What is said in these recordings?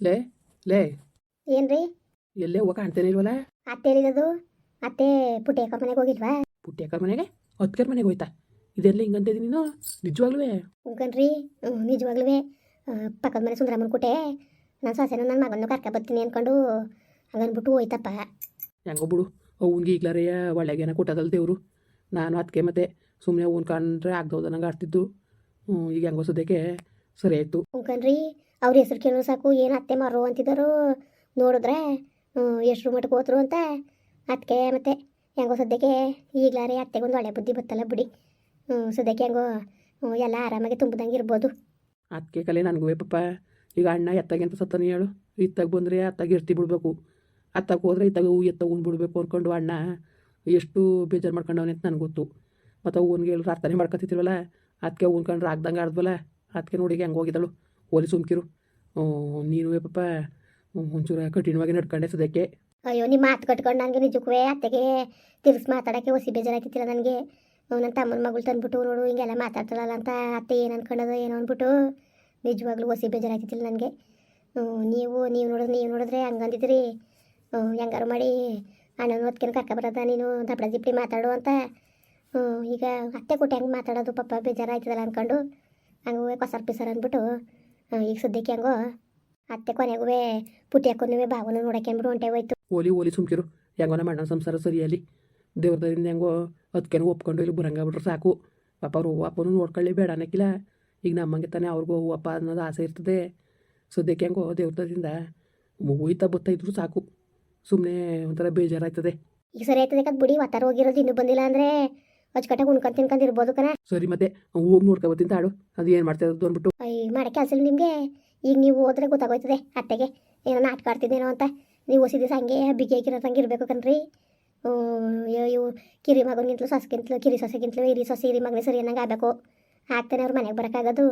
ಲೇ ಲೇ. ಏನ್ರಿ? ಎಲ್ಲೇ ಹೋಗ ಕಾಣ್ತೇನೆ ಇಲ್ವಲ್ಲ? ಅತ್ತೆ ಎಲ್ಲಿರೋದು? ಅತ್ತೆ ಪುಟ್ಟಿ ಅಕ್ಕ ಮನೆಗೆ ಹೋಗಿಲ್ವಾ ಪುಟ್ಟಿ ಅಕ್ಕರ ಮನೆಗೆ? ಹತ್ಕರ್ ಮನೆಗೆ ಹೋಯ್ತಾ? ಇದೆಲ್ಲ ಹಿಂಗಂತ ಇದೀನಿ ನೀನು? ನಿಜವಾಗ್ಲೂ ಹೋಗನ್ರಿ ನಿಜವಾಗ್ಲೂ ಪಕ್ಕದ ಮನೆ ಸುಂದರಮ್ಮನ ಕುಟೆ. ನನ್ನ ಸೊಸೆನ ನನ್ನ ಮಗನ ಕರ್ಕ ಬರ್ತೀನಿ ಅನ್ಕೊಂಡು ಹಂಗನ್ಬಿಟ್ಟು ಹೋಯ್ತಪ್ಪ. ಹೆಂಗೋ ಬಿಡು ಅವ್ನಿಗೆ ಈಗ್ಲಾರೇ ಒಳ್ಳೆಗೇನ ಕೊಟ್ಟದಲ್ಲ ದೇವರು ನಾನು ಅದಕ್ಕೆ ಮತ್ತೆ ಸುಮ್ಮನೆ ಅವ್ನು ಕಂಡ್ರೆ ಆಗ್ದೋದ ನಂಗೆ ಆಡ್ತಿದ್ದು ಈಗ ಹೆಂಗೋ ಸದ್ಯಕ್ಕೆ ಸರಿ ಆಯಿತು. ಉಂಕನ್ರಿ ಅವ್ರ ಹೆಸರು ಕೇಳೋ ಸಾಕು, ಏನು ಅತ್ತೆ ಮಾರು ಅಂತಿದ್ದಾರು ನೋಡಿದ್ರೆ ಎಷ್ಟು ಮಟ್ಟಕ್ಕೆ ಹೋದ್ರು ಅಂತ ಅದಕ್ಕೆ ಮತ್ತೆ ಹೆಂಗೋ ಸದ್ಯಕ್ಕೆ ಈಗ್ಲಾರೆ ಅತ್ತೆಗೊಂದು ಒಳ್ಳೆ ಬುದ್ಧಿ ಬತ್ತಲ್ಲ ಬಿಡಿ. ಸದ್ಯಕ್ಕೆ ಹೆಂಗೋ ಎಲ್ಲ ಆರಾಮಾಗಿ ತುಂಬಿದಂಗೆ ಇರ್ಬೋದು. ಅದಕ್ಕೆ ಕಲೆ ನನಗೂ ಪಪ್ಪ. ಈಗ ಅಣ್ಣ ಎತ್ತಾಗೆ ಅಂತ ಸತ್ತಾನೆ ಹೇಳು. ಇತ್ತಾಗ ಬಂದರೆ ಅತ್ತಾಗ ಇರ್ತಿ ಬಿಡಬೇಕು. ಅತ್ತಾಗ ಹೋದ್ರೆ ಇತ್ತಾಗ ಹೂ ಎತ್ತಾಗ ಬಿಡ್ಬೇಕು ಅಂದ್ಕೊಂಡು ಅಣ್ಣ ಎಷ್ಟು ಬೇಜಾರು ಮಾಡ್ಕೊಂಡವನೆ ಅಂತ ನನಗೆ ಗೊತ್ತು. ಮತ್ತು ಅವ್ನಿಗೆ ಹೇಳಿ ಪ್ರಾರ್ಥನೆ ಮಾಡ್ಕೊತಿದ್ವಲ್ಲ ಅದಕ್ಕೆ ಉಣ್ಕೊಂಡ್ರೆ ಆಗ್ದಂಗೆ ಆಡ್ದವಲ್ಲ ಅದಕ್ಕೆ ನೋಡಿ ಹೆಂಗೆ ಹೋಗಿದ್ದಳು ಹೋಲಿ ಸುಮ್ಕಿರು ನೀನು ಪಾಪ, ಒಂಚೂರು ಕಠಿಣವಾಗಿ ನಡ್ಕೊಂಡೆ ಸದ್ಯಕ್ಕೆ. ಅಯ್ಯೋ ನಿಮ್ಮ ಮಾತು ಕಟ್ಕೊಂಡು ನನಗೆ ನಿಜಕ್ಕೂ ಅತ್ತೆಗೆ ತಿರ್ಸಿ ಮಾತಾಡೋಕ್ಕೆ ಹೊಸಿ ಬೇಜಾರಾಯ್ತಿತ್ತಿಲ್ಲ ನನಗೆ. ನನ್ನ ತಮ್ಮನ ಮಗಳು ತಂದ್ಬಿಟ್ಟು ನೋಡು, ಹಿಂಗೆಲ್ಲ ಮಾತಾಡ್ತಾಳಲ್ಲ ಅಂತ ಅತ್ತೆ ಏನು ಅನ್ಕೊಂಡದ ಏನೋ ಅಂದ್ಬಿಟ್ಟು ನಿಜವಾಗ್ಲೂ ಹೊಸಿ ಬೇಜಾರಾಯ್ತಿತ್ತಿಲ್ಲ ನನಗೆ. ನೀವು ನೀವು ನೋಡಿದ್ರೆ ನೀವು ನೋಡಿದ್ರೆ ಹಂಗಂದಿದ್ರಿ. ಹೆಂಗಾರು ಮಾಡಿ ಅಣ್ಣನ ಹೊತ್ಕೊಂಡು ಕರ್ಕ ಬರೋದ ನೀನು ದಪ್ಪಡ ದಿಪ್ಪಡಿ ಮಾತಾಡು ಅಂತ. ಈಗ ಅತ್ತೆ ಕೊಟ್ಟು ಹೆಂಗೆ ಮಾತಾಡೋದು ಪಪ್ಪ ಬೇಜಾರಾಯ್ತದಲ್ಲ ಅಂದ್ಕೊಂಡು ಹಂಗೆ ಕೊಸರ್ ಪಿಸರ್ ಅಂದ್ಬಿಟ್ಟು ಈಗ ಸದ್ಯಕ್ಕೆ ಹೆಂಗೋ ಅತ್ತೆ ಕೊನೆಗೂ ಪುಟ್ಟಿ ಹಾಕೊಂಡು ಭಾವನ ಅಂದ್ಬಿಟ್ಟು ಹೊಂಟೆ ಹೋಯ್ತು. ಓಲಿ ಓಲಿ ಸುಮ್ಕಿರು. ಹೆಂಗೋನ ಮಾಡೋಣ ಸಂಸಾರ ಸರಿಯಲ್ಲಿ. ದೇವ್ರದಿಂದ ಹೆಂಗೋ ಅದಕ್ಕೇನೋ ಒಪ್ಕೊಂಡು ಇಲ್ಲಿ ಬರಂಗ ಬಿಟ್ರೆ ಸಾಕು. ಪಾಪ ಅವ್ರು ಅಪ್ಪನೂ ನೋಡ್ಕೊಳ್ಳಿ ಬೇಡ ಅನ್ನಕ್ಕಿಲ್ಲ. ಈಗ ನಮ್ಮಂಗೆ ತಾನೆ ಅವ್ರಿಗೂ ಅಪ್ಪ ಅನ್ನೋದು ಆಸೆ ಇರ್ತದೆ. ಸದ್ಯಕ್ಕೆ ಹೆಂಗೋ ದೇವ್ರದಿಂದ ಹೋಯ್ತಾ ಬತ್ತಾ ಇದ್ರು ಸಾಕು. ಸುಮ್ಮನೆ ಒಂಥರ ಬೇಜಾರಾಯ್ತದೆ. ಈಗ ಸರಿ ಆಯ್ತದೆ ಬಿಡಿ ಒತ್ತಾರ ಹೋಗಿರೋದು ಇನ್ನೂ ಬಂದಿಲ್ಲ ಅಂದ್ರೆ ಅಚ್ಚುಕಟ್ಟಾಗಿ ಉಣ್ಕೊಂಡ್ ತಿನ್ಕೊಂಡ್ ಇರ್ಬೋದು ಕಣ. ಸರಿ ಮತ್ತೆ ಹೋಗಿ ನೋಡ್ಕೊಬತ್ತೀನಿ ತಾಡು ಅದು ಏನು ಮಾಡ್ತಾ ಇರೋದು ಅಂದ್ಬಿಟ್ಟು. ಅಯ್ಯ ಮಾಡಕ್ಕೆ ಕೆಲಸ ನಿಮಗೆ. ಈಗ ನೀವು ಹೋದ್ರೆ ಗೊತ್ತಾಗೋಯ್ತದೆ ಅತ್ತೆಗೆ. ಏನೋ ನಾಟಕ ಆಡ್ತಿದ್ದೇನೋ ಅಂತ. ನೀವು ಹೊಸ ದಿವಸ ಹಂಗೆ ಬಿಗಿಯಾಗಿರೋದಂಗೆ ಇರಬೇಕು ಕಣ್ರಿ. ಹ್ಞೂ ಇವ್- ಕಿರಿ ಮಗನಿಗಿಂತಲೂ ಸೊಸೆಗಿಂತಲೂ ಕಿರಿ ಸೊಸೆಗಿಂತಲೂ ಇರಿ ಸೊಸೆ ಇರಿ ಮಗನೇ ಸರಿ ಅನ್ನಂಗೆ ಆಗಬೇಕು. ಆಗ್ತಾನೆ ಅವ್ರ ಮನೆಗೆ ಬರೋಕ್ಕಾಗೋದು.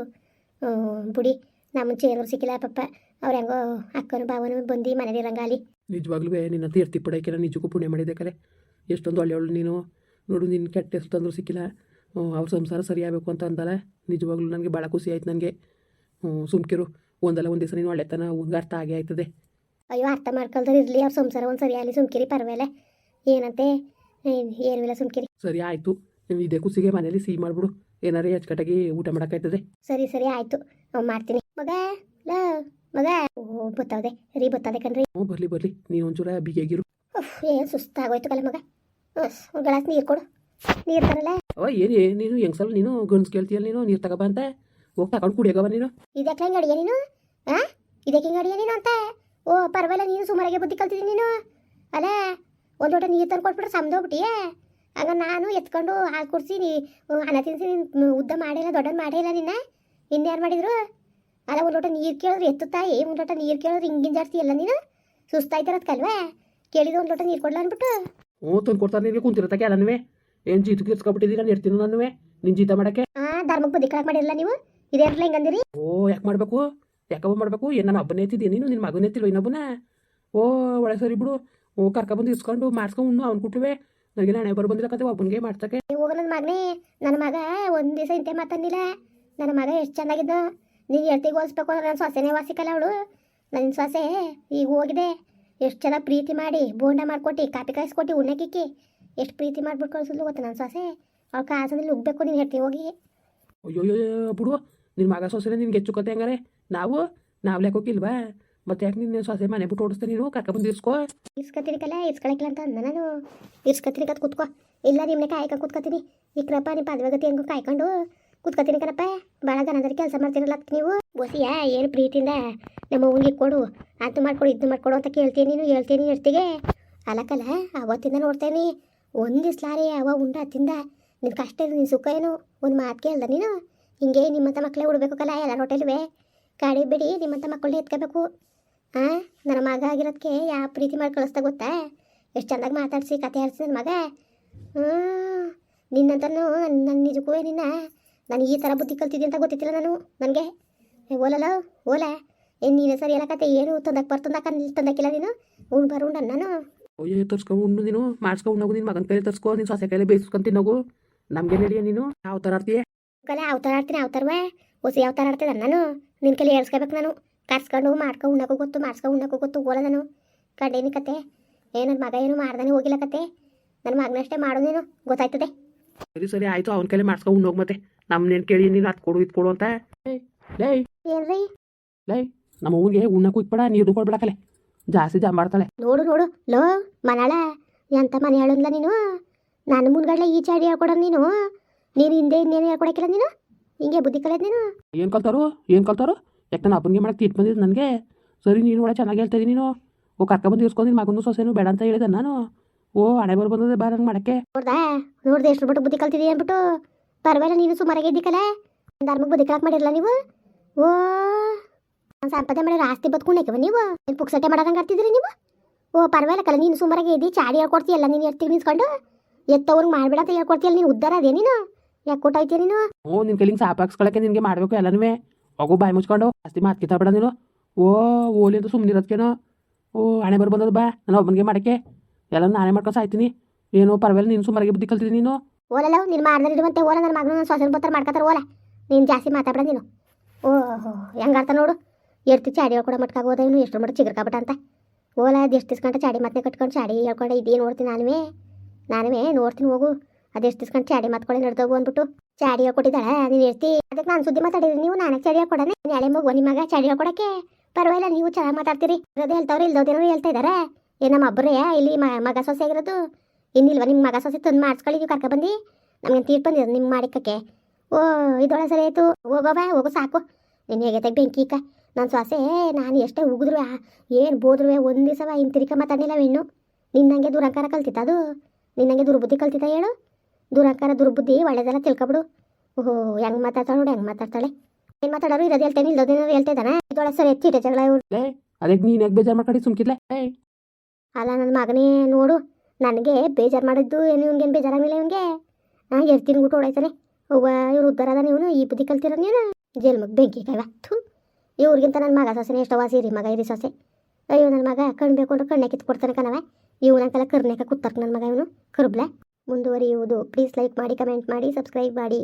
ಬುಡಿ. ನಮ್ಮ ಚೇನವ್ರು ಸಿಕ್ಕಿಲ್ಲ ಪಪ್ಪ ಅವ್ರು ಹೆಂಗೋ ಅಕ್ಕನ ಬಾವನು ಬಂದು ಮನೇಲಿ ಇರಂಗಾಲಿ. ನಿಜವಾಗ್ಲೂ ನಿನ್ನ ತೀರ್ತಿ ಪಡೋಕೆ ನಿಜಕ್ಕೂ ಪುಣ್ಯ ಮಾಡಿದೆ ಕಲೆ ಎಷ್ಟೊಂದು ಒಳ್ಳೆ ನೀನು. ನೋಡು ನಿನ್ನ ಕೆಟ್ಟ ಹೆಸರು ತಂದರೂ ಸಿಕ್ಕಿಲ್ಲ. ಅವ್ರ ಸಂಸಾರ ಸರಿ ಆಗಬೇಕು ಅಂತ ಅಂದಲ್ಲ ನಿಜವಾಗ್ಲೂ ನನಗೆ ಭಾಳ ಖುಷಿ ಆಯ್ತು ನನಗೆ. ಸುಮ್ಕಿರು. ಒಂದಲ್ಲ ಒಂದು ದಿವಸ ನೀನು ಒಳ್ಳೆತನ ಒಂದು ಅರ್ಥ ಆಗಿ ಆಯ್ತದೆ. ಅಯ್ಯೋ ಅರ್ಥ ಮಾಡ್ಕೊಳ್ತಾರೆ ಇರಲಿ ಅವ್ರ ಸಂಸಾರ ಒಂದು ಸರಿಯಾಗಲಿ ಸುಮ್ಕಿರಿ ಪರವಾಗಿಲ್ಲ. ಏನಂತೆ? ಏನಿಲ್ಲ ಏನೂ ಇಲ್ಲ ಸುಮ್ಕಿರಿ. ಸರಿ ಆಯಿತು. ಇದೇ ಖುಷಿಗೆ ಮನೇಲಿ ಸಿಹಿ ಮಾಡಿಬಿಡು. ಏನಾರೇ ಅಚ್ಚುಕಟ್ಟಾಗಿ ಊಟ ಮಾಡೋಕ್ಕಾಯ್ತದೆ ಸರಿ ಸರಿ ಆಯಿತು. ನಾವು ಮಾಡ್ತೀನಿ. ಮಗ ಲ ಮಗ. ಓ ಬತ್ತವೆ ರೀ ಬತ್ತದೆ ಕಣ್ರಿ. ಹ್ಞೂ ಬರಲಿ ಬರಲಿ. ನೀನು ಒಂಚೂರ ಬಿಗಿಯಾಗಿರು. ಏನು ಸುಸ್ತಾಗೋಯ್ತು ಕಲ ಮಗ. ಒಂದ್ ಗ್ಲಾಸ್ ನೀರು ಕೊಡು. ನೀರು ತರಲ್ಲ ಓ ಏನೇ ನೀನು ಹೆಂಗ್ಸಲ್ ನೀನು ಗಂಡ್ಸ್ ಕೇಳ್ತೀಯಲ್ಲ ನೀನು ನೀರು ತಗೋಬ ಅಂತ. ಹೋಗಿ ತಗೊಂಡು ಕುಡಿಯೋಗವ ನೀನು. ಇದಕ್ಕೆ ಹೆಂಗೆ ಅಡಿಯ ನೀನು? ಆ? ಇದಕ್ಕೆ ಹೆಂಗೆ ಅಡಿಯ ನೀನು ಅಂತ? ಓ ಪರವಾಗಿಲ್ಲ ನೀನು ಸುಮಾರಾಗೆ ಬುದ್ಧಿ ಕಲ್ತಿದ್ದೀನಿ ನೀನು. ಅಲ್ಲ ಒಂದು ಲೋಟ ನೀರು ತಂದು ಕೊಟ್ಬಿಟ್ರೆ ಸಮದೋಗ್ಬಿಟ್ಟಿಯೇ. ಆಗ ನಾನು ಎತ್ಕೊಂಡು ಹಾಲು ಕುಡಿಸಿ ನೀ ಅನ್ನ ತಿನ್ಸಿ ನೀನು ಉದ್ದ ಮಾಡಿಲ್ಲ ದೊಡ್ಡ ಮಾಡಿಲ್ಲ ನಿನ್ನ. ಇನ್ಯಾರು ಮಾಡಿದ್ರು? ಅಲ್ಲ ಒಂದು ಲೋಟ ನೀರು ಕೇಳಿದ್ರು ಎತ್ತುತ್ತಾ ಏ ಒಂದು ಲೋಟ ನೀರು ಕೇಳಿದ್ರು ಹಿಂಗಿನ ಜಾಸ್ತಿ ಎಲ್ಲ ನೀನು. ಸುಸ್ತಾಯ್ತಿರೋದು ಕಲ್ವೇ ಕೇಳಿದ ಒಂದು ಲೋಟ ನೀರು ಕೊಡ್ಲ ಅಂದ್ಬಿಟ್ಟು. ಹ್ಞೂ ತಂದು ಕೊಡ್ತಾರೆ ನೀವೇ ಕುಂತಿರತ್ತಕ್ಕೆ ಎಲ್ಲನೂ ಏನು ಜೀತು ಇರ್ಸ್ಕೊಬಿಟ್ಟಿದ್ದೀರ ನಾನು ಇರ್ತೀನಿ ನಾನು ನಿನ್ನ ಜೀತ ಮಾಡಕ್ಕೆ? ಆ ಧರ್ಮಕ್ಕೆ ಬುದ್ಧಿ ಕಳಕ್ ಮಾಡಿರಲ್ಲ ನೀವು? ಇದೇನಲ್ಲ ಹಿಂಗಂದಿರಿ ಓ ಯಾಕೆ ಮಾಡಬೇಕು? ಯಾಕಪ್ಪ ಮಾಡಬೇಕು? ಏನು ನಾನು ಒಬ್ಬನೇ ಎತ್ತಿದ್ದೀನಿ ನೀನು? ನಿನ್ನ ಮಗನೇ ಎತ್ತಿಲ್ವ ಇನ್ನೊಬ್ಬನ? ಓ ಒಳ್ಳೆ ಸರಿ ಬಿಡು. ಓ ಕರ್ಕೊಬಂದು ಇಸ್ಕೊಂಡು ಮಾಡಿಸ್ಕೊಂಡು ಉಣ್ಣು ಅವ್ನು ಕೊಟ್ಟುವೆ ನನಗೆ ನಾಳೆ ಬಂದಿಲ್ಲ ಕತೆ ಒಬ್ಬನಿಗೆ ಮಾಡ್ತಕ್ಕೆ ಹೋಗ ನನ್ನ ಮಗನೇ. ನನ್ನ ಮಗ ಒಂದು ದಿವಸ ಇಂತೆ ಮಾತಂದಿಲ್ಲ ನನ್ನ ಮಗ ಎಷ್ಟು ಚೆನ್ನಾಗಿದ್ದ. ನೀನು ಹೇಳ್ತಿಗೆ ಹೋಲಿಸ್ಬೇಕು ನನ್ನ ಸೊಸೆನೇ ವಾಸಿಕಲ್ಲ ಅವಳು. ನನ್ನ ಸೊಸೆ ಈಗ ಹೋಗಿದೆ. ಎಷ್ಟು ಚೆನ್ನಾಗಿ ಪ್ರೀತಿ ಮಾಡಿ ಬೋಂಡ ಮಾಡ್ಕೊಟ್ಟು, ಕಾಪಿ ಕಾಯಿಸ್ಕೊಟ್ಟು ಉಣ್ಣಕ್ಕಿಕ್ಕಿ ಎಷ್ಟು ಪ್ರೀತಿ ಮಾಡ್ಬಿಟ್ಟು ಕಳ್ಸಿದ್ಲು ಗೊತ್ತಾ ನನ್ನ ಸೊಸೆ? ಅವಳ ಕಾಸಲ್ಲಿ ಉಗ್ಬೇಕು, ನೀನು ಹೇಳ್ತೀವಿ ಹೋಗಿ. ಅಯ್ಯೋ ಬಿಡು ನಿನ್ನ ಮಗ ಸೊಸೆನೇ ನಿನ್ಗೆ ಹೆಚ್ಚು ಕತೆ ಹಂಗಾರೆ ನಾವು ನಾವು ಲೆಕ್ಕೋಕಿಲ್ವಾ ಮತ್ತೆ ಯಾಕೆ ನಿನ್ನ ಸೊಸೆ ಮನೆ ಬಿಟ್ಟು ಓಡಿಸ್ತಾ ನೀನು ಕರ್ಕೊಬಂದು ಇರ್ಸ್ಕೋ ಇಸ್ಕತ್ತಿರಿಕಲ್ಲ ಇಸ್ಕೊಳಕಿಲ್ಲ ಅಂತ ಅಂದ ನಾನು ಇಸ್ಕತ್ತಿರಿ ಕತ್ ಕೂತ್ಕೋ ಇಲ್ಲ ನಿಮ್ಮನೆ ಕಾಯ್ಕ ಈ ಕರಪ್ಪ ನಿಮ್ಮ ಪದವಗತಿ ಹೆಂಗು ಕಾಯ್ಕೊಂಡು ಕೂತ್ಕೊತೀನಿ ಕಣಪ್ಪ ಭಾಳ ಅದರ ಕೆಲಸ ಮಾಡ್ತಿರಲ್ಲ ನೀವು ಬೋಸಿಯಾ ಏನು ಪ್ರೀತಿಯಿಂದ ನಮ್ಮ ಅವ್ನಿಗೆ ಕೊಡು. ಅದು ಮಾಡ್ಕೊಡು, ಇದು ಮಾಡ್ಕೊಡು ಅಂತ ಕೇಳ್ತೀನಿ ನೀನು, ಹೇಳ್ತೀನಿ ಇರ್ತಿಗೆ ಅಲಕಲ್ಲ ಅವತ್ತಿಂದ ನೋಡ್ತೇನೆ ಒಂದು ದಿಸ್ಲಾರಿ ಅವ ಉಂಡ ತಿಂದ. ನಿನ್ನ ಕಷ್ಟ ಏನು ನಿನ್ನ ಸುಖ ಏನು? ಒಂದು ಮಾತು ಕೇಳ್ದ ನೀನು? ಹಿಂಗೆ ನಿಮ್ಮಂಥ ಮಕ್ಕಳೇ ಉಡಬೇಕು ಕಲ, ಎಲ್ಲ ಹೋಟೆಲ್ವೆ. ಕಾಡಿ ಬಿಡಿ ನಿಮ್ಮಂಥ ಮಕ್ಕಳನ್ನ ಎತ್ಕೋಬೇಕು. ಹಾಂ ನನ್ನ ಮಗ ಆಗಿರೋದಕ್ಕೆ ಯಾವ ಪ್ರೀತಿ ಮಾಡಿ ಕಳಿಸ್ತಾ ಗೊತ್ತಾ? ಎಷ್ಟು ಚೆಂದಾಗಿ ಮಾತಾಡಿಸಿ ಕತೆ ಆಡಿಸಿ ನನ್ನ ಮಗ? ಹ್ಞೂ ನಿನ್ನಂತನೂ ನನ್ನ ನಿಜಕ್ಕೂ ನಿನ್ನ ನಾನು ಈ ಥರ ಬುದ್ಧಿ ಕಲ್ತಿದ್ದೀನಿ ಅಂತ ಗೊತ್ತಿತ್ತಿಲ್ಲ ನಾನು, ನನಗೆ. ಓಲಲ್ಲ ಓಲ. ಏನು ನೀನು ಸರಿ ಎಲ್ಲ ಕತೆ ಏನು ತಂದಕ್ಕೆ ಬರ್ತಂದಕ್ಕ ತಂದಕ್ಕಿಲ್ಲ ನೀನು? ಉಣ್ ಬರು ಉಂಡ ನಾನು ಅಯ್ಯೋ ತರ್ಸ್ಕೊ ಉಣ್ಣು ನೀನು ಮಾಡ್ಸ್ಕೊಂಡು ಉಣ್ಣೋಗು ನಿನ್ನ ಮಗನ ಕೈಲಿ ತರ್ಸ್ಕೊ ನಿನ್ನ ಸೊಸೆ ಕೈಲಿ ಬೇಯಿಸ್ಕೊಂಡು ತಿನ್ನೋಗು. ನಮಗೆ ನಡಿಯ ನೀನು? ಯಾವ ಥರ ಆಡ್ತೀಯ? ಕಲೆ ಯಾವ ಥರ ಆಡ್ತೀನಿ ಯಾವ ಥರವೇ ಹೊಸ ಯಾವ ಥರ ಆಡ್ತಿದ್ದ ನಾನು? ನಿನ್ನ ಕೈಲಿ ಹೇಳ್ಸ್ಕೊಬೇಕು ನಾನು. ಕರ್ಸ್ಕೊಂಡು ಮಾಡ್ಕೊ ಉಣ್ಣಕ್ಕೂ ಗೊತ್ತು ಮಾಡ್ಸ್ಕೊ ಉಣ್ಣಕ್ಕೂ ಗೊತ್ತು ಓಲ ನಾನು. ಕಂಡೇನಿ ಕತೆ. ಏ ನನ್ನ ಮಗ ಏನು ಮಾಡ್ದಾನೆ ಹೋಗಿಲ್ಲ ಕತೆ. ನನ್ನ ಮಗನಷ್ಟೇ ನೀನು ಗೊತ್ತಾಯ್ತದೆ? ಸರಿ ಸರಿ ಆಯಿತು ಅವನ ಕೈಲಿ ಮಾಡ್ಸ್ಕೊ ಉಣ್ಣೋಗಿ ಮತ್ತೆ. ನಮ್ಮನೇನು ಕೇಳಿ ನೀನು ಅದು ಕೊಡು ಇದು ಕೊಡು ಅಂತ ಲೈ. ಲೇ. ನಮ್ಮ ಅವ್ನಿಗೆ ಉಣ್ಣಕ್ಕೂ ಇಕ್ಬೇಡ ನೀರು ಕೊಡ್ಬೇಡಕಲೆ ಜಾಸ್ತಿ ಜಾ ಮಾಡ್ತಾಳೆ. ನೋಡು ನೋಡು ಲೋ ಮನಾಳ ಎಂತ ಮನೆ ಹೇಳಲ್ಲ ನೀನು? ನನ್ನ ಮುಂದ್ಗಡೆ ಈ ಚಾಡಿ ಹೇಳ್ಕೊಡ ನೀನು? ನೀನು ಹಿಂದೆ ಇನ್ನೇನು ಹೇಳ್ಕೊಡಕ್ಕಿಲ್ಲ ನೀನು? ಹಿಂಗೆ ಬುದ್ಧಿ ಕಲಿಯೋದು ನೀನು? ಏನು ಕಲ್ತಾರೋ ಏನು ಕಲ್ತಾರೋ? ಯಾಕೆ ನಾನು ಅಪ್ಪನಿಗೆ ಮಾಡಕ್ಕೆ ತೀಟ್ ಬಂದಿದ್ದು ನನಗೆ? ಸರಿ ನೀನು ಒಳ್ಳೆ ಚೆನ್ನಾಗಿ ಹೇಳ್ತಾ ನೀನು. ಓ ಕರ್ಕ ಬಂದು ಇಸ್ಕೊಂಡು ನಿನ್ನ ಮಗನೂ ಸೊಸೆನೂ ಬೇಡ ಅಂತ ಹೇಳಿದೆ ನಾನು. ಓ ಹಣೆ ಬರ್ ಬಂದದೆ ಬಾ ನಂಗೆ ಮಾಡಕ್ಕೆ. ನೋಡ್ದಾ ನೋಡ್ದೆ ಎಷ್ಟು ಬಿಟ್ಟು ಬುದ್ಧಿ ಕಲ್ತಿದ್ದೀಯ ಅಂದ್ಬಿಟ್ಟು. ಪರವಾಗಿಲ್ಲ ನೀನು ಸುಮಾರಾಗಿ ಇದ್ದಿಕಲೆ ಧರ್ಮಕ್ಕೆ ಬುದ್ಧಿ ಕಲಕ್ ಮಾಡಿರಲ್ಲ ನೀವು? ಓ ನಾನು ಮಾಡಿ ಆಸ್ತಿ ಬದುಕೊಂಡೇಕವ ನೀವು? ಏನು ಪುಕ್ಸಟ್ಟೆ ಮಾಡೋದಂಗೆ ಆಡ್ತಿದ್ರಿ ನೀವು? ಓ ಪರವಾಗಿಲ್ಲ ನೀನು ಸುಮಾರಾಗಿ ಇದ್ದಿ ಚಾಡಿ ಹೇಳ್ಕೊಡ್ತೀಯಲ್ಲ ನೀನು ಎತ್ತಿ ನಿಂತ್ಕೊಂಡು. ಎತ್ತವ್ರಿಗೆ ಮಾಡ್ಬೇಡ ಅಂತ ಹೇಳ್ಕೊಡ್ತೀಯಲ್ಲ ನೀನು ಉದ್ದಾರ ಅದೇ ನೀನು? ಯಾಕೆ ಕೊಟ್ಟಾಯ್ತೀಯ ನೀನು? ಓ ನಿನ್ ಕೈಲಿಂಗ್ ಸಾಪ್ ಹಾಕ್ಸ್ಕೊಳಕ್ಕೆ ನಿನಗೆ ಮಾಡಬೇಕು ಎಲ್ಲನೂ ಹೋಗು ಬಾಯಿ ಮುಚ್ಕೊಂಡು. ಆಸ್ತಿ ಮಾತು ಕಿತ್ತಾಬೇಡ ನೀನು. ಓ ಓಲಿ ಅಂತ ಸುಮ್ಮನೆ ಓ ಹಣೆ ಬರ್ ಬಂದದ ಬಾ ನಾನು ಒಬ್ಬನಿಗೆ ಮಾಡಕ್ಕೆ. ಎಲ್ಲ ನಾನೇ ಮಾಡ್ಕೊಂಡು ಸಾಯ್ತೀನಿ. ಏನೋ ಪರವಾಗಿಲ್ಲ ನೀನು ಸುಮಾರಿಗೆ ಬುದ್ಧಿ ಕಲ್ತಿದ್ದೀನಿ ನೀನು? ಓಲಲ್ಲ ನೀನು ಮಾಡಿದ್ರೆ ಇಡುವಂತೆ ಓಲ ನನ್ನ ಮಗನ ಸೊಸೆನ ಬರ್ತಾರೆ ಮಾಡ್ಕೊತಾರೆ ಓಲ. ನೀನು ಜಾಸ್ತಿ ಮಾತಾಡ್ಬೇಡ ನೀನು. ಓ ಹೆಂಗಾರ್ತ ನೋಡು. ಎಡ್ತಿ ಚಾಡಿ ಹೇಳ್ಕೊಡ ಮಟ್ಕಾಗ ಹೋದ ಎಷ್ಟು ಮಟ್ಟ ಚಿಗರ್ಕಾಬಿಟ್ಟ ಅಂತ. ಓಲ ಅದು ಎಷ್ಟು ತಿಸ್ಕೊಂಡು ಚಾಡಿ ಮತ್ತೆ ಕಟ್ಕೊಂಡು ಚಾಡಿ ಹೇಳ್ಕೊಂಡು, ಇದೇ ನೋಡ್ತೀನಿ ನಾನುವೇ? ನಾನುವೇ ನೋಡ್ತೀನಿ ಹೋಗು. ಅದೆಷ್ಟು ತಿಸ್ಕೊಂಡು ಚಾಡಿ ಮತ್ಕೊಳ್ಳಿ ನಡೆದೋಗು ಅಂದ್ಬಿಟ್ಟು ಚಾಡಿ ಹೇಳ್ಕೊಟ್ಟಿದ್ದಾಳೆ. ನೀನು ಇರ್ತಿ ಅದಕ್ಕೆ ನಾನು ಸುದ್ದಿ ಮಾತಾಡಿದ್ರಿ, ನೀವು ನಾನೇ ಚಾಡಿ ಹೇಳ್ಕೊಡನೆ? ನಾಳೆ ಮಗು ನಿಮ್ಮ ಮಗ ಚಾಡಿ ಹೇಳ್ಕೊಡಕ್ಕೆ? ಪರವಾಗಿಲ್ಲ, ನೀವು ಚೆನ್ನಾಗಿ ಮಾತಾಡ್ತೀರಿ. ಇರೋದೇ ಹೇಳ್ತಾವ್ರಿ ಇಲ್ದೋದೇನೋ ಹೇಳ್ತಾ ಇದ್ದಾರೆ ಏ, ನಮ್ಮ ಒಬ್ಬರೇ ಇಲ್ಲಿ ಮಗ ಸೊಸೆ ಆಗಿರೋದು. ಇನ್ನಿಲ್ವ ನಿಮ್ಮ ಮಗ ಸೊಸೆ ತಂದು ಮಾಡಿಸ್ಕೊಳ್ಳಿ, ನೀವು ಕರ್ಕೊಬಂದು ನಮಗೆ ತೀರ್ಪು ಬಂದಿರೋದು ನಿಮ್ಮ ಮಾಡಿಕಕ್ಕೆ. ಓ ಇದೊಳ ಸರಿ ಆಯಿತು. ಹೋಗೋವ ಹೋಗೋ ಸಾಕು. ನಿನ್ನ ಹೇಗೆ ಬೆಂಕಿ ಇಕ್ಕ ನನ್ನ ಸೊಸೆ ನಾನು ಎಷ್ಟೇ ಉಗಿದ್ರು ಏನು ಬೋದ್ರು ಒಂದು ದಿವಸ ತಿರ್ಕ ಮಾತಾಡಲಿಲ್ಲ ಹೆಣ್ಣು ನಿನ್ನಂಗೆ ದುರಂಕಾರ ಕಲ್ತಿತ್ತ ಅದು? ನಿನ್ನಂಗೆ ದುರ್ಬುದ್ಧಿ ಕಲ್ತಿತ್ತ ಹೇಳು? ದುರಂಕಾರ ದುರ್ಬುದ್ಧಿ ಒಳ್ಳೇದೆಲ್ಲ ತಿಳ್ಕೊಬಿಡು. ಓಹೋ ಹೆಂಗೆ ಮಾತಾಡ್ತಾಳೆ ನೋಡು ಹೆಂಗೆ ಮಾತಾಡ್ತಾಳೆ. ಏನು ಮಾತಾಡೋರು ಇರೋದು ಹೇಳ್ತೇನೆ ಇಲ್ಲೋದೇನಾದ್ರು ಹೇಳ್ತಾ ಇದ್ದಾನೆ ಇದೊಳೆ ಸರಿ ಎತ್ತಿ ಜಗಳ ಅದಕ್ಕೆ ನೀನು ಯಾಕೆ ಬೇಜಾರು ಮಾಡ್ಕೊಂಡು ಸುಮ್ಕಿಲ್ಲ ಅಲ್ಲ ನನ್ನ ಮಗನೇ ನೋಡು ನನಗೆ ಬೇಜಾರು ಮಾಡಿದ್ದು ಏನು ಇವ್ನಿಗೇನು ಬೇಜಾರಾಗಿಲ್ಲ ಇವನಿಗೆ? ಹಾಂ ಹೇಳ್ತೀನಿ ಊಟ ಹೊಡೈತಾನೆ. ಅವ್ವ ಇವ್ರು ಉದ್ದಾರ ಅದಾನೆ ಇವನು ಈ ಬುದ್ಧಿ ಕಲ್ತಿರೋ ನೀನು? ಜೇಲ್ ಮಗ ಬೆಂಕಿ ಕಾಯ್ವ ಥೂ. ಇವ್ರಿಗಿಂತ ನನ್ನ ಮಗ ಸೊಸೆನೇ ಎಷ್ಟೋ ವಾಸಿ ಇರಿ ಮಗ ಇರಿ ಸೊಸೆ. ಅಯ್ಯೋ ನನ್ನ ಮಗ ಕಣ್ಣು ಬೇಕು ಅಂದ್ರೆ ಕಣ್ಣೆ ಕಿತ್ಕೊಡ್ತಾನೆ ಕಣವ ಕಲ ಕರ್ನೇಕ ಕೂತಾರ ನನ್ನ ಮಗ ಇವನು. ಕರ್ಬ್ಲೆ. ಮುಂದುವರಿಯುವುದು. ಪ್ಲೀಸ್ ಲೈಕ್ ಮಾಡಿ ಕಮೆಂಟ್ ಮಾಡಿ ಸಬ್ಸ್ಕ್ರೈಬ್ ಮಾಡಿ.